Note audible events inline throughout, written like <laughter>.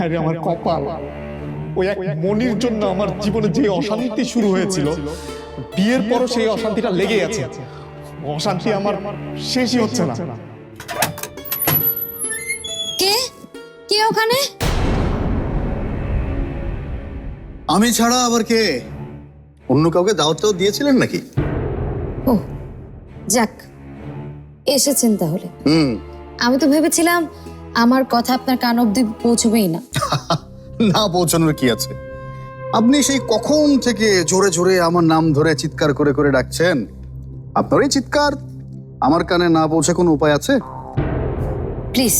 আরে আমার কপাল। ওই এক মনির জন্য আমার জীবনে যে অশান্তি শুরু হয়েছিল বিয়ের পরও সেই অশান্তিটা লেগে আছে। অশান্তি আমার শেষই হচ্ছে না। কে? কে ওখানে? আমি ছাড়া আবার কে? অন্য কাউকে দাওয়াতটাও দিয়েছিলেন নাকি? ও যাক এসেছেন তাহলে। হুম। আমি তো ভেবেছিলাম আমার কথা আপনার কান অব্দি পৌঁছবেই না। <laughs> না পৌঁছানোর কি আছে? আপনি সেই কখন থেকে জোরে জোরে আমার নাম ধরে চিৎকার করে করে ডাকছেন? আপনার এই চিৎকার? আমার কানে না পৌঁছে কোনো উপায় আছে? প্লিজ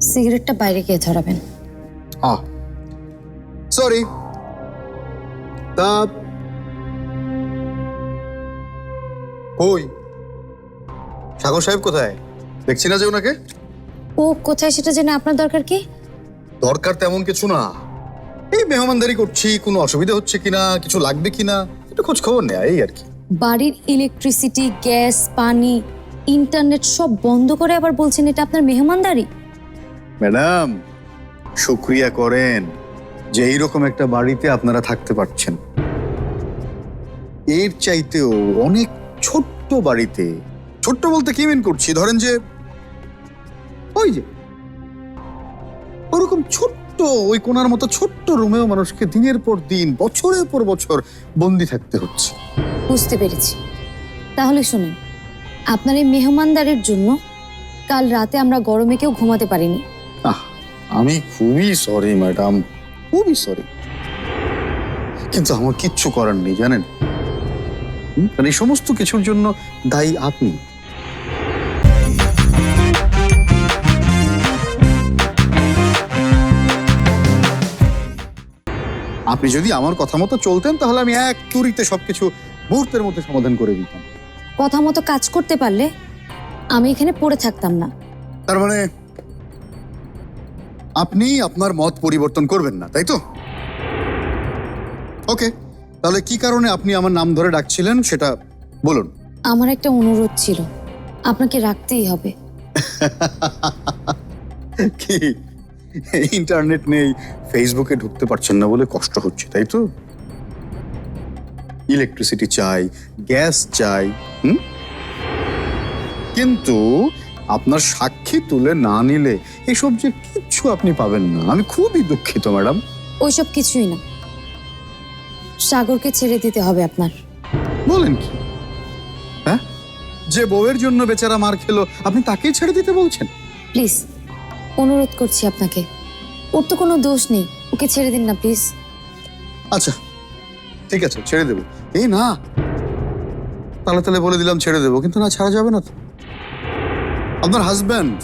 সিগারেটটা বাইরে গিয়ে ধরাবেন। আহ সরি। তা কই? সাগর সাহেব কোথায়? দেখছি না যে ওনাকে। ও কোথায় সেটা জেনে আপনার দরকার কি? দরকার তেমন কিছু না। এই মেহমানদারি করছি কোনো অসুবিধা হচ্ছে কিনা কিছু লাগবে কিনা একটু খোঁজ খবর নেয় এই আর কি। বাড়ির ইলেকট্রিসিটি গ্যাস পানি ইন্টারনেট সব বন্ধ করে আবার বলছেন এটা আপনার মেহমানদারি? ম্যাডাম শুক্রিয়া করেন যে এইরকম একটা বাড়িতে আপনারা থাকতে পারছেন। এর চাইতেও অনেক ছোট্ট বাড়িতে ছোট্ট বলতে কি মিন করছি? ধরেন যে ওই যে। ওরকম ছোট্ট ওই কোনার মতো ছোট্ট রুমেও মানুষকে দিনের পর দিন বছরের পর বছর বন্দি থাকতে হচ্ছে। বুঝতে পেরেছি। তাহলে শুনুন আপনার এই মেহমানদারির জন্য কাল রাতে আমরা গরমে কেউ ঘুমাতে পারিনি। আহ আমি খুবই সরি ম্যাডাম খুবই সরি কিন্তু আমার কিচ্ছু করার নেই জানেন? এই সমস্ত কিছুর জন্য দায়ী আপনি। আপনি যদি আমার কথা মতো চলতেন তাহলে আমি এক তুরিতে সবকিছু মুহূর্তের মধ্যে সমাধান করে দিতাম। কথা মতো কাজ করতে পারলে আমি এখানে পড়ে থাকতাম না। তার মানে আপনি আপনার মত পরিবর্তন করবেন না তাই তো? ওকে তাহলে কি কারণে আপনি আমার নাম ধরে ডাকছিলেন সেটা বলুন। আমার একটা অনুরোধ ছিল আপনাকে রাখতেই হবে। <laughs> কি? <laughs> ইন্টারনেট নেই ফেসবুকে ঢুকতে পারছেন না বলে কষ্ট হচ্ছে তাই তো? ইলেকট্রিসিটি চাই গ্যাস চাই হুম? কিন্তু আপনার সাক্ষী তুলে না নিলে এসব যে কিচ্ছু আপনি পাবেন না আমি খুবই দুঃখিত ম্যাডাম। ওইসব কিছুই না। সাগরকে ছেড়ে দিতে হবে আপনার। বলেন কি? হ্যাঁ? যে বউয়ের জন্য বেচারা মার খেলো আপনি তাকেই ছেড়ে দিতে বলছেন? প্লিজ। অনুরোধ করছি আপনাকে। ওর তো কোনো দোষ নেই। ওকে ছেড়ে দিন না প্লিজ। আচ্ছা ঠিক আছে ছেড়ে দেবো। এই না তাহলে তাহলে বলে দিলাম ছেড়ে দেবো কিন্তু না ছাড়া যাবে না তো। আপনার হাজব্যান্ড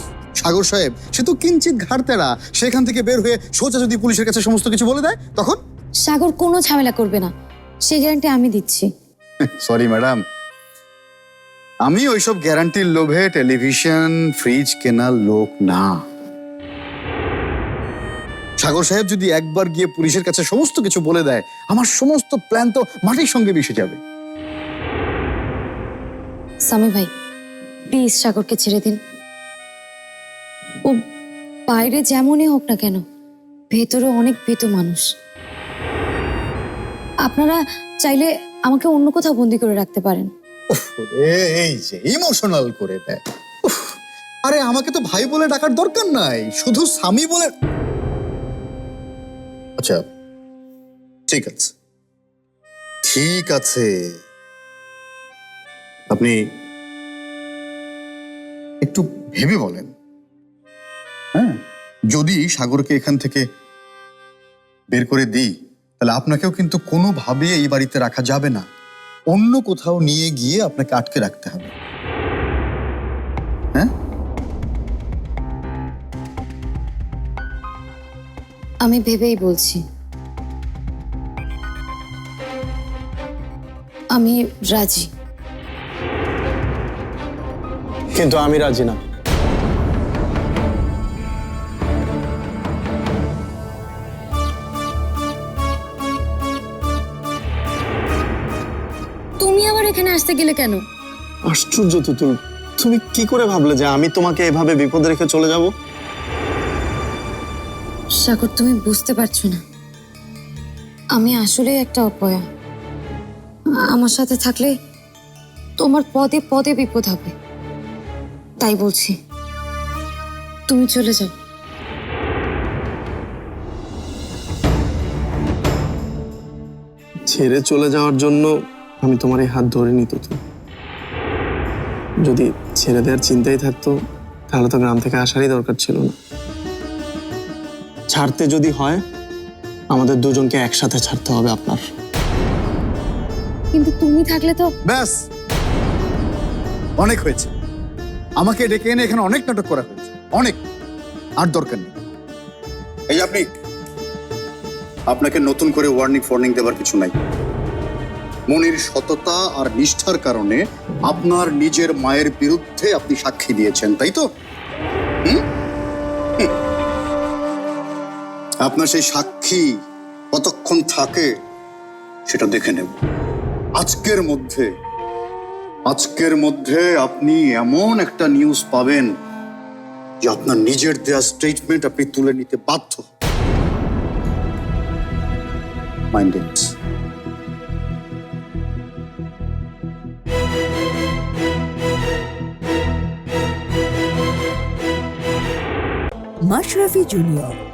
সাগর সাহেব সে তো কিঞ্চিত ঘাড়তেরা সেখান থেকে বের হয়ে সোজা যদি পুলিশের কাছে সমস্ত কিছু বলে দেয় তখন? সাগর কোনো ঝামেলা করবে না। সে গ্যারান্টি আমি দিচ্ছি। সরি ম্যাডাম আমি ওইসব গ্যারান্টির লোভে টেলিভিশন ফ্রিজ কেনার লোক না। সাগর সাহেব যদি একবার গিয়ে পুলিশের কাছে সমস্ত কিছু বলে দেয় আমার সমস্ত প্ল্যান তো মাটির সঙ্গে মিশে যাবে। সামি ভাই প্লিজ সাগরকে ছেড়ে দিন। ও বাইরে যেমনই হোক না কেন ভেতরে অনেক ভীত মানুষ। আপনারা চাইলে আমাকে অন্য কোথাও বন্দি করে রাখতে পারেন। এই যে ইমোশনাল করে দেয়। আরে আমাকে তো ভাই বলে ডাকার দরকার নাই শুধু স্বামী বলে আচ্ছা ঠিক আছে। ঠিক আছে। আপনি একটু ভেবে বলেন। হ্যাঁ যদি সাগরকে এখান থেকে বের করে দিই, তাহলে আপনাকেও কিন্তু কোনোভাবে এই বাড়িতে রাখা যাবে না। অন্য কোথাও নিয়ে গিয়ে আপনাকে আটকে রাখতে হবে। হ্যাঁ? আমি ভেবেই বলছি। আমি রাজি। কিন্তু আমি রাজি না। তুমি আবার এখানে আসতে গেলে কেন? আশ্চর্য তুতুল তুমি কি করে ভাবলে যে আমি তোমাকে এভাবে বিপদে রেখে চলে যাব? সাগর, তুমি বুঝতে পারছ না। আমি আসলে একটা অপয়া। আমার সাথে থাকলে তোমার পদে পদে বিপদ হবে। তাই বলছি, তুমি চলে যাও। ছেড়ে চলে যাওয়ার জন্য আমি তোমার এই হাত ধরে নিত তো যদি ছেড়ে দেওয়ার চিন্তাই থাকতো, তাহলে তো গ্রাম থেকে আসারই দরকার ছিল না। ছাড়তে যদি হয় আমাদের দুজনকে একসাথে ছাড়তে হবে আপনার। কিন্তু তুমি থাকলে তো ব্যাস। অনেক হয়েছে। আমাকে ডেকে এনে এখানে অনেক নাটক করা হয়েছে। অনেক। আর দরকার নেই। এই যে আপনি আপনাকে নতুন করে ওয়ার্নিং ফর্নিং দেবার কিছু নাই। মনির সততা আর নিষ্ঠার কারণে আপনার নিজের মায়ের বিরুদ্ধে আপনি সাক্ষী দিয়েছেন তাই তো? হুম? হুম। আপনার সেই সাক্ষী কতক্ষণ থাকে সেটা দেখে নেব। আজকের মধ্যে আজকের মধ্যে আপনি এমন একটা নিউজ পাবেন যে আপনার নিজের দেয়া স্টেটমেন্ট আপনি তুলে নিতে বাধ্য মাশরাফি জুনিয়র